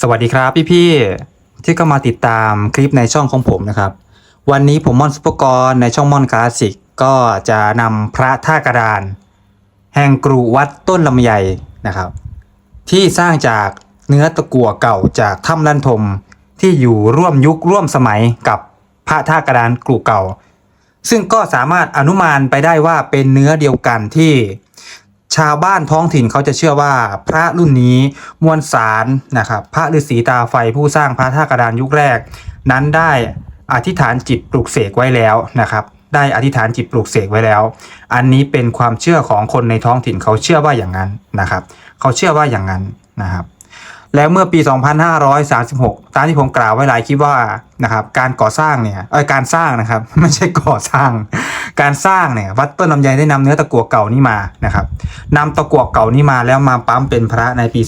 สวัสดีครับพี่ๆที่เข้ามาติดตามคลิปในช่องของผมนะครับ วันนี้ผมม่อนซุปเปอร์กรในช่องม่อนคลาสสิกก็จะนำพระท่ากระดาน แห่งกรุวัดต้นลำไยนะครับ ที่สร้างจากเนื้อตะกั่วเก่าจากถ้ำลันทมที่อยู่ร่วมยุคร่วมสมัยกับพระท่ากระดานกรุเก่า ซึ่งก็สามารถอนุมานไปได้ว่าเป็นเนื้อเดียวกันที่ ชาวบ้านท้องถิ่นเขาจะเชื่อว่าพระรุ่นนี้มวลสารนะครับพระฤาษีตาไฟผู้สร้างพระท่ากระดานยุคแรก นั้นได้อธิษฐานจิตปลุกเสกไว้แล้วนะครับ ได้อธิษฐานจิตปลุกเสกไว้แล้ว อันนี้เป็นความเชื่อของคนในท้องถิ่นเขาเชื่อว่าอย่างนั้นนะครับ เขาเชื่อว่าอย่างนั้นนะครับ แล้วเมื่อปี 2536 ตามที่ผมกล่าวไว้หลายคลิปว่านะครับการก่อสร้างเนี่ยเอยการสร้างนะครับไม่ใช่ก่อสร้าง การสร้างเนี่ยวัดต้นลำไยได้นำเนื้อตะกั่วเก่านี้มานะครับนำตะกั่วเก่านี้มาแล้วมาปั๊มเป็นพระในปี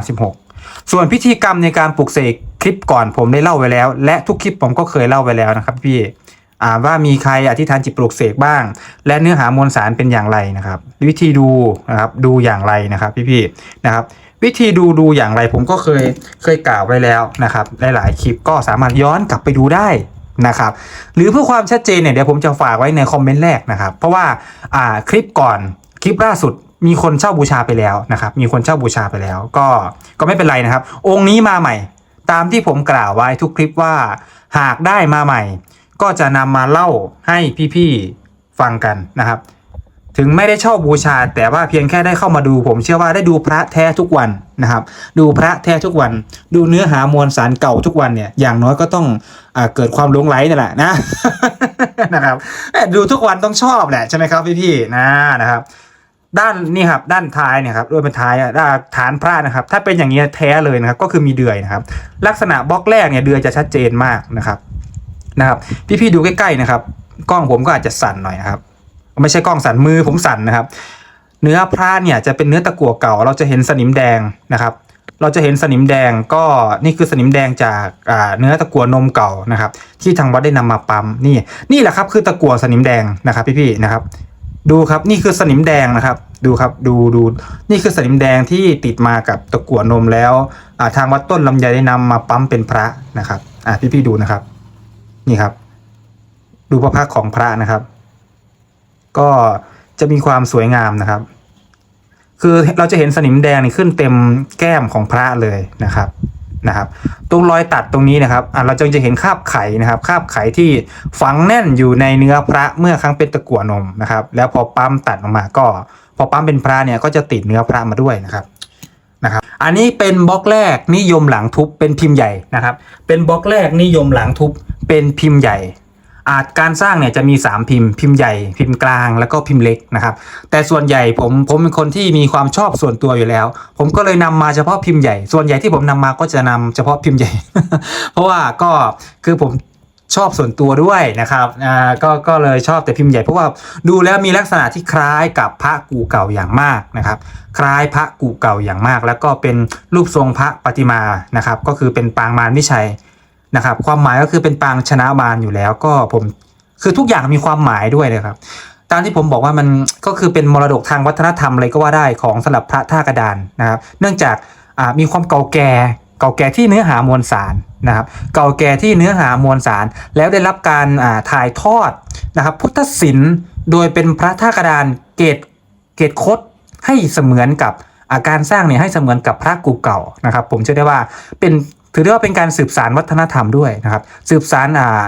2536 ส่วนพิธีกรรมในการปลุกเสกคลิปก่อนผมได้เล่าไว้แล้ว และทุกคลิปผมก็เคยเล่าไว้แล้วนะครับพี่ว่ามีใครอธิษฐานจิตปลุกเสกบ้าง และเนื้อหามวลสารเป็นอย่างไรนะครับ วิธีดูนะครับดูอย่างไรนะครับพี่ๆนะครับ วิธีดูดูอย่างไรผมก็เคยเคยกล่าวไว้แล้วนะครับหลายๆคลิปก็สามารถย้อนกลับไปดูได้นะครับหรือเพื่อความชัดเจนเนี่ยเดี๋ยวผมจะฝากไว้ในคอมเมนต์แรกนะครับ เพราะว่าอ่าคลิปก่อนคลิปล่าสุดมีคนเช่าบูชาไปแล้วนะครับ มีคนเช่าบูชาไปแล้ว ก็ก็ไม่เป็นไรนะครับ องค์นี้มาใหม่ ตามที่ผมกล่าวไว้ทุกคลิปว่าหากได้มาใหม่ ก็จะนำมาเล่าให้พี่ๆฟังกันนะครับ ถึงไม่ได้เช่าบูชา แต่ว่าเพียงแค่ได้เข้ามาดูผมเชื่อว่าได้ดูพระแท้ทุกวันนะครับ ดูพระแท้ทุกวัน ดูเนื้อหามวลสารเก่าทุกวันเนี่ยอย่างน้อยก็ต้องอเกิดความหลงไหลนี่แหละนะนะครับดูทุกวันต้องชอบแหละใช่ไหมครับพี่ๆนะนะครับ ด้านนี่ครับด้านท้ายเนี่ยครับด้วยเป็นท้ายอะด้านฐานพระนะครับ ถ้าเป็นอย่างนี้ยแท้เลยนะครับ ก็คือมีเดือยนะครับ ลักษณะบล็อกแรกเนี่ยเดือยจะชัดเจนมากนะครับนะครับ พี่ๆดูใกล้ๆนะครับ กล้องผมก็อาจจะสั่นหน่อยนะครับ ไม่ใช่กล้องสั่นมือผมสั่นนะครับ เนื้อพระเนี่ยจะเป็นเนื้อตะกั่วเก่า เราจะเห็นสนิมแดงนะครับ เราจะเห็นสนิมแดงก็นี่คือสนิมแดงจากาเนื้อตะกั่วนมเก่านะครับ ที่ทางวัดได้นำมาปั๊มนี่นี่แหละครับคือตะกั่วสนิมแดงนะครับพี่ๆนะครับ ดูครับนี่คือสนิมแดงนะครับ ดูครับดูดูนี่คือสนิมแดงที่ติดมากับตะกั่วนมแล้วทางวัดต้นลำไยได้นำมาปั๊มเป็นพระนะครับอ่าพี่ๆดูนะครับ นี่ครับ ดูพระพักของพระนะครับ ก็จะมีความสวยงามนะครับ คือเราจะเห็นสนิมแดงนี่ขึ้นเต็มแก้มของพระเลยนะครับนะครับ ตรงรอยตัดตรงนี้นะครับเราจึงจะเห็นคราบไข่นะครับคราบไข่ที่ฝังแน่นอยู่ในเนื้อพระเมื่อครั้งเป็นตะกั่วนมนะครับ แล้วพอปั๊มตัดออกมาก็ พอปั๊มเป็นพระเนี่ยก็จะติดเนื้อพระมาด้วยนะครับนะครับ อันนี้เป็นบล็อกแรกนิยมหลังทุบเป็นพิมพ์ใหญ่นะครับ เป็นบล็อกแรกนิยมหลังทุบเป็นพิมพ์ใหญ่ อาจการสร้างเนี่ยจะมี 3 พิมพ์ พิมพ์ใหญ่ พิมพ์กลาง แล้วก็พิมพ์เล็กนะครับ แต่ส่วนใหญ่ผมผมเป็นคนที่มีความชอบส่วนตัวอยู่แล้ว ผมก็เลยนำมาเฉพาะพิมพ์ใหญ่ ส่วนใหญ่ที่ผมนำมาก็จะนำเฉพาะพิมพ์ใหญ่ เพราะว่าก็คือผมชอบส่วนตัวด้วยนะครับอ่าก็ก็เลยชอบแต่พิมพ์ใหญ่เพราะว่าดูแล้วมีลักษณะที่คล้ายกับพระกูเก่าอย่างมากนะครับ คล้ายพระกูเก่าอย่างมาก แล้วก็เป็นรูปทรงพระปฏิมานะครับ ก็คือเป็นปางมารวิชัย นะครับความหมายก็คือเป็นปางชนะบานอยู่แล้วก็ผมคือทุกอย่างมีความหมายด้วยเลยครับตามที่ผมบอกว่ามันก็คือเป็นมรดกทางวัฒนธรรมเลยก็ว่าได้ของสำหรับพระท่ากระดานนะครับ เนื่องจากมีความเก่าแก่เก่าแก่ที่เนื้อหามวลสารนะครับเก่าแก่ที่เนื้อหามวลสาร แล้วได้รับการถ่ายทอดนะครับพุทธศิลป์โดยเป็นพระท่ากระดานเกตเกตคดให้เสมือนกับอาการสร้างเนี่ยให้เสมือนกับพระกูเก่านะครับ ผมเชื่อได้ว่าเป็น ถือได้ว่าเป็นการสืบสารวัฒนธรรมด้วยนะครับ สืบสารอ่า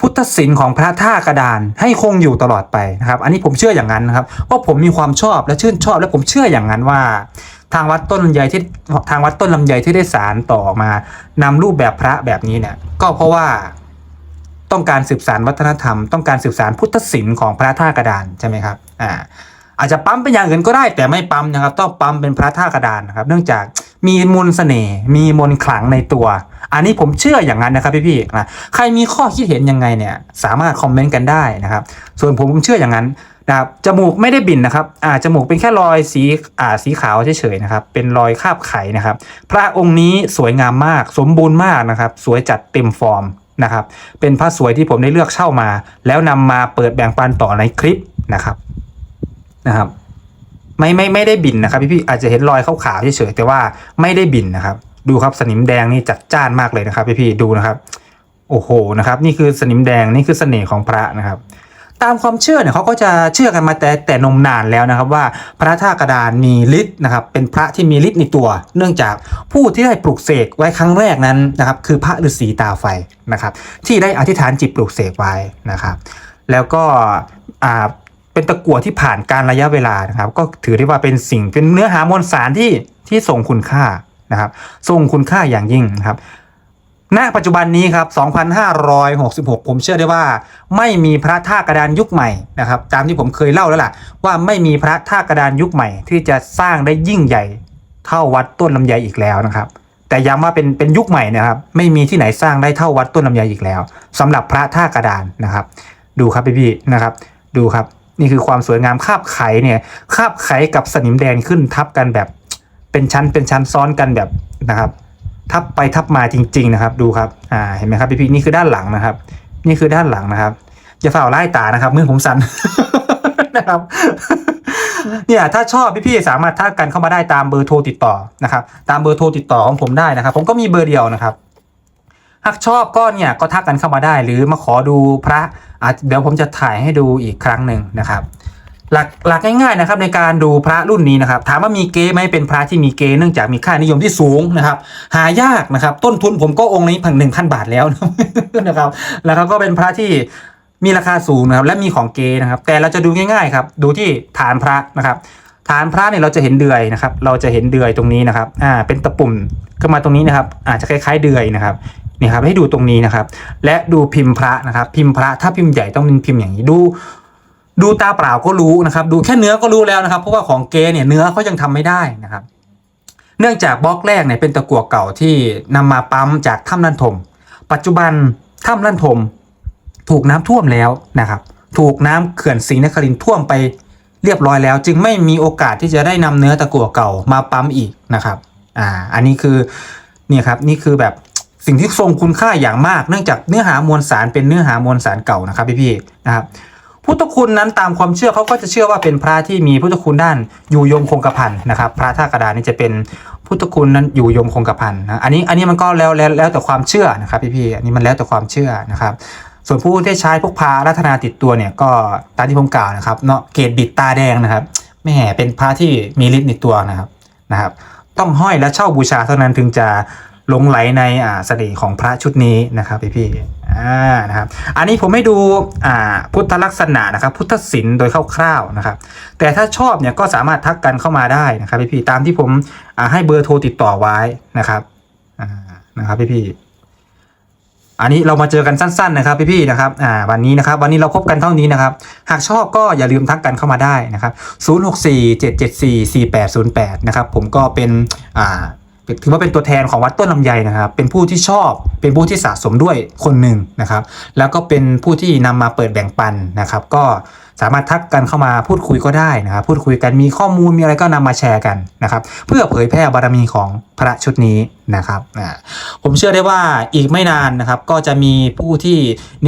พุทธศิลป์ของพระท่ากระดานให้คงอยู่ตลอดไปนะครับ อันนี้ผมเชื่ออย่างนั้นนะครับเพราะผมมีความชอบและชื่นชอบ และผมเชื่ออย่างนั้นว่า ทางวัดต้นลำไยที่ทางวัดต้นลำไยที่ได้สารต่อมานำรูปแบบพระแบบนี้เนี่ยก็เพราะว่าต้องการสืบสารวัฒนธรรม ต้องการสืบสารพุทธศิลป์ของพระท่ากระดานใช่ไหมครับอ่าอาจจะปั๊มเป็นอย่างอื่นก็ได้แต่ไม่ปั๊มนะครับ ต้องปั๊มเป็นพระท่ากระดานนะครับ เนื่องจาก มีมนต์เสน่ห์มีมนต์ขลังในตัว อันนี้ผมเชื่ออย่างนั้นนะครับพี่ๆนะใครมีข้อคิดเห็นยังไงเนี่ยสามารถคอมเมนต์กันได้นะครับ ส่วนผมผมเชื่ออย่างนั้นนะครับจมูกไม่ได้บินนะครับอ่าจมูกเป็นแค่รอยสีอ่าสีขาวเฉยๆนะครับ เป็นรอยคาบไข่นะครับ พระองค์นี้สวยงามมาก สมบูรณ์มากนะครับ สวยจัดเต็มฟอร์มนะครับ เป็นพระสวยที่ผมได้เลือกเช่ามา แล้วนำมาเปิดแบ่งปันต่อในคลิปนะครับนะครับ ไม่ไม่ไม่ได้บินนะครับพี่พี่ๆอาจจะเห็นรอยขาวๆเฉยๆแต่ว่าไม่ได้บินนะครับ ดูครับสนิมแดงนี่จัดจ้านมากเลยนะครับพี่ๆดูนะครับ โอ้โหนะครับ นี่คือสนิมแดงนี่คือเสน่ห์ของพระนะครับตามความเชื่อเนี่ยเขาก็จะเชื่อกันมาแต่แต่นมนานแล้วนะครับว่าพระท่ากระดานมีฤทธิ์นะครับเป็นพระที่มีฤทธิ์ในตัว เนื่องจากผู้ที่ได้ปลูกเสกไว้ครั้งแรกนั้นนะครับคือพระฤาษีตาไฟนะครับที่ได้อธิษฐานจิตปลูกเสกไว้นะครับ แล้วก็อ่า เป็นตะกั่วที่ผ่านการระยะเวลานะครับ ก็ถือได้ว่าเป็นสิ่งเป็นเนื้อหามวลสารที่ที่ทรงคุณค่านะครับทรงคุณค่าอย่างยิ่งนะครับณปัจจุบันนี้ครับ 2566 ผมเชื่อได้ว่า ไม่มีพระท่ากระดานยุคใหม่นะครับ ตามที่ผมเคยเล่าแล้วล่ะ ว่าไม่มีพระท่ากระดานยุคใหม่ ที่จะสร้างได้ยิ่งใหญ่เท่าวัดต้นลำไยอีกแล้วนะครับ แต่ย้ำว่าเป็นเป็นยุคใหม่นะครับ ไม่มีที่ไหนสร้างได้เท่าวัดต้นลำไยอีกแล้วสำหรับพระท่ากระดานนะครับ ดูครับพี่ๆนะครับ ดูครับ นี่คือความสวยงามคาบไขเนี่ยคาบไขกับสนิมแดงขึ้นทับกันแบบ เป็นชั้นเป็นชั้นซ้อนกันแบบนะครับ ทับไปทับมาจริง ๆ นะครับ ดูครับอ่าเห็นไหมครับพี่ๆนี่คือด้านหลังนะครับ นี่คือด้านหลังนะครับอย่าฝ่าไล่ตานะครับมือผมสั่นนะครับเนี่ยถ้าชอบพี่ๆสามารถทักกันเข้ามาได้ตามเบอร์โทรติดต่อนะครับ ตามเบอร์โทรติดต่อของผมได้นะครับ ผมก็มีเบอร์เดียวนะครับหากชอบก็เนี่ยก็ทักกันเข้ามาได้ หรือมาขอดูพระ เดี๋ยวผมจะถ่ายให้ดูอีกครั้งหนึ่งนะครับ หลักหลักง่ายๆนะครับในการดูพระรุ่นนี้นะครับ ถามว่ามีเกไหมเป็นพระที่มีเกเนื่องจากมีค่านิยมที่สูงนะครับ หายากนะครับ ต้นทุนผมก็องค์นี้พันหนึ่งพันบาทแล้วนะครับ แล้วเขาก็เป็นพระที่มีราคาสูงนะครับและมีของเกนะครับ แต่เราจะดูง่ายๆครับ ดูที่ฐานพระนะครับ ฐานพระเนี่ยเราจะเห็นเดือยนะครับ เราจะเห็นเดือยตรงนี้นะครับ อ่า เป็นตะปุ่มขึ้นมาตรงนี้นะครับ อาจจะคล้ายๆเดือยนะครับนี่ครับให้ดูตรงนี้นะครับ และดูพิมพ์พระนะครับ พิมพ์พระถ้าพิมพ์ใหญ่ต้องเป็นพิมพ์อย่างนี้ดู ดูตาเปล่าก็รู้นะครับ ดูแค่เนื้อก็รู้แล้วนะครับ เพราะว่าของเกเนี่ยเนื้อเขายังทำไม่ได้นะครับ เนื่องจากบล็อกแรกเนี่ยเป็นตะกั่วเก่าที่นำมาปั๊มจากถ้ำลั่นทม ปัจจุบันถ้ำลั่นทม ถูกน้ำท่วมแล้วนะครับ ถูกน้ำเขื่อนศรีนครินท่วมไป เรียบร้อยแล้ว จึงไม่มีโอกาสที่จะได้นำเนื้อตะกั่วเก่ามาปั๊มอีกนะครับอ่าอันนี้คือเนี่ยครับนี่คือแบบสิ่งที่ทรงคุณค่าอย่างมาก เนื่องจากเนื้อหามวลสารเป็นเนื้อหามวลสารเก่านะครับพี่ๆนะครับพุทธคุณนั้นตามความเชื่อเขาก็จะเชื่อว่าเป็นพระที่มีพุทธคุณด้านอยู่ยงคงกระพันนะครับ พระท่ากระดานนี่จะเป็นพุทธคุณนั้นอยู่ยงคงกระพันนะอันนี้อันนี้มันก็แล้วแล้วแล้วแต่ความเชื่อนะครับพี่ๆอันนี้มันแล้วแต่ความเชื่อนะครับ ส่วนผู้ที่ใช้พวกพารัตนาติดตัวเนี่ยก็ตามที่ผมกล่าวนะครับเนาะเกรดบิดตาแดงนะครับแหม่เป็นพระที่มีฤทธิ์ในตัวนะครับนะครับ ต้องห้อยและเช่าบูชาเท่านั้นถึงจะหลงไหลในอ่าเสน่ห์ของพระชุดนี้นะครับพี่พี่อ่านะครับอันนี้ผมให้ดูอ่าพุทธลักษณะนะครับ พุทธศิลป์โดยคร่าวๆนะครับ แต่ถ้าชอบเนี่ยก็สามารถทักกันเข้ามาได้นะครับพี่พี่ตามที่ผมอ่าให้เบอร์โทรติดต่อไว้นะครับอ่านะครับพี่พี่ อันนี้เรามาเจอกันสั้นๆนะครับพี่ๆนะครับอ่าวันนี้นะครับ วันนี้เราพบกันเท่านี้นะครับ หากชอบก็อย่าลืมทักกันเข้ามาได้นะครับ0647744808นะครับผมก็เป็นอ่าถือว่าเป็นตัวแทนของวัดต้นลำไยนะครับ เป็นผู้ที่ชอบ เป็นผู้ที่สะสมด้วยคนหนึ่งนะครับ แล้วก็เป็นผู้ที่นำมาเปิดแบ่งปันนะครับ ก็ สามารถทักกันเข้ามาพูดคุยก็ได้นะครับพูดคุยกันมีข้อมูลมีอะไรก็นำมาแชร์กันนะครับเพื่อเผยแพร่บารมีของพระชุดนี้นะครับผมเชื่อได้ว่าอีกไม่นานนะครับก็จะมีผู้ที่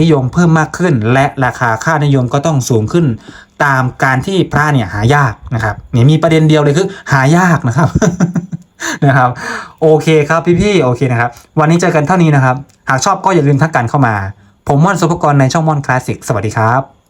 นิยมเพิ่มมากขึ้น และราคาค่านิยมก็ต้องสูงขึ้นตามการที่พระเนี่ยหายากนะครับเนี่ยมีประเด็นเดียวเลยคือหายากนะครับนะครับโอเคครับพี่ๆโอเคนะครับวันนี้เจอกันเท่านี้นะครับ หากชอบก็อย่าลืมทักกันเข้ามา ผมม่อนสุภกรในช่องม่อนคลาสสิกสวัสดีครับ